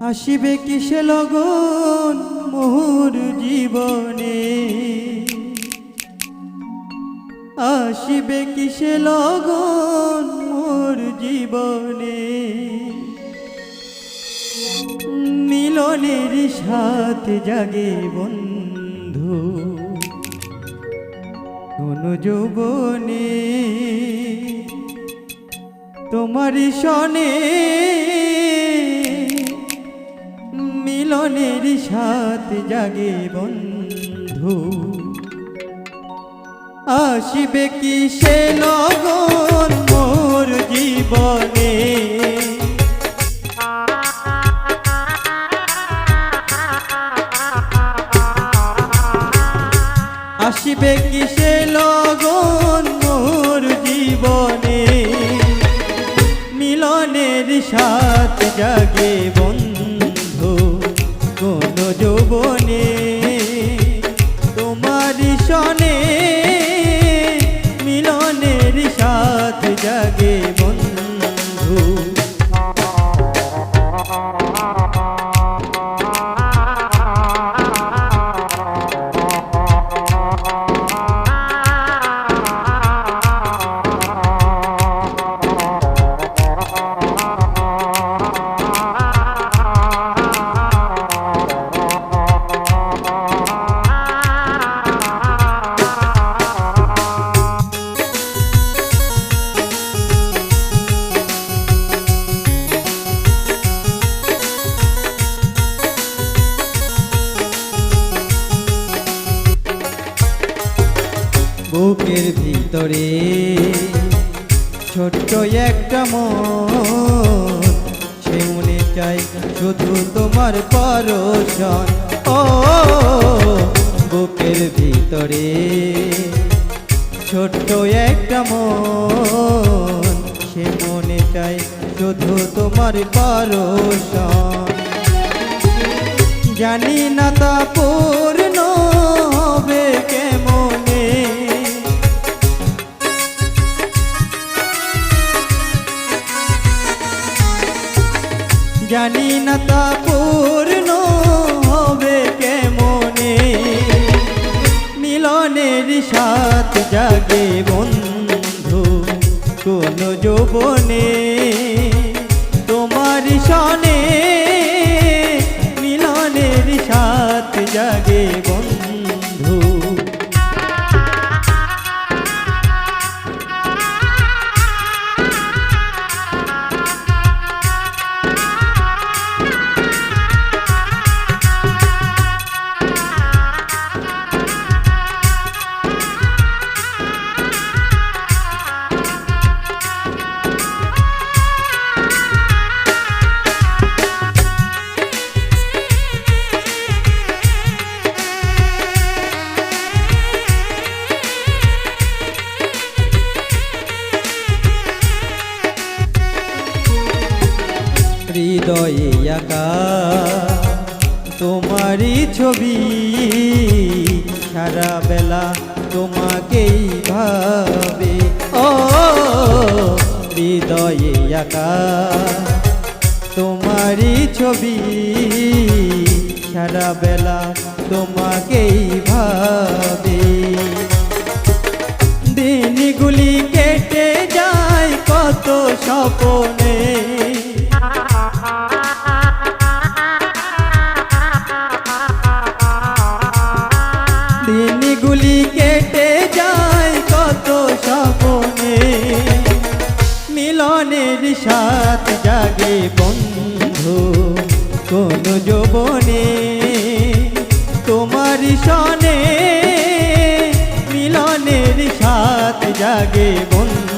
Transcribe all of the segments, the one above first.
আসিবে কিসে লগন মোর জীবনে? আসিবে কিসে লগন মোর জীবনে? মিলনের সাথে জাগে বন্ধু কোন যৌবনে। তোমার সনে মিলনের সাথে জাগে বন্ধু। আসিবে কি সে লগন মোর জীবনে? আসিবে কি সে লগন মোর জীবনে? মিলনের সাথ জাগে বন্ধু। যৌবনে বুকের ভিতরে। ছোট্ট একটা মন, সে মনে চাই শুধু তোমার পরশন। ও, বুকের ভিতরে। ছোট্ট একটা মন, সে মনে চাই শুধু তোমার পরশন। জানি না তা পূর্ণ হবে কেমনে। জানি না তা পূর্ণ হবে কেমনে। মিলনের সাথ জাগে বন্ধু কোন যৌবনে। তোমার সনে মিলনের সাথ জাগে আঁকা তোমারই ছবি সারা বেলা তোমাকেই ভাবে। ও, হৃদয়ে আঁকা। তোমারই ছবি সারা বেলা তোমাকেই ভাবে। দিনগুলি কেটে যায় কত স্বপনে। সাথ জাগে বন্ধু কোন যৌবনে তোমার সনে মিলনের সাত জাগে বন্ধু।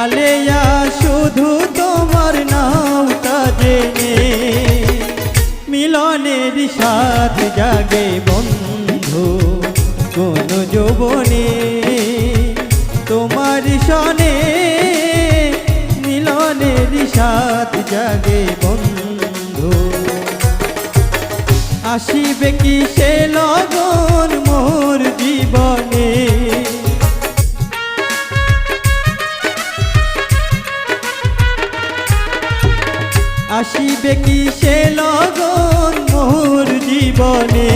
আলেয়া, শুধু তোমার নাওটা জেনে মিলনের সাথ জাগে বন্ধু, কোন যৌবনে তোমার সনে মিলনের সাথ জাগে বন্ধু। আসিবে কি সে লগন মোর জীবনে? আসিবে কি সে লগন মোর জীবনে?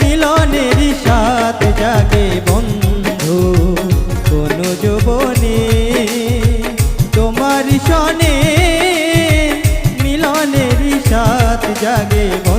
মিলনের সাথ জাগে বন্ধু কোন যৌবনে। তোমার সনে মিলনের সাথ জাগে বন্ধু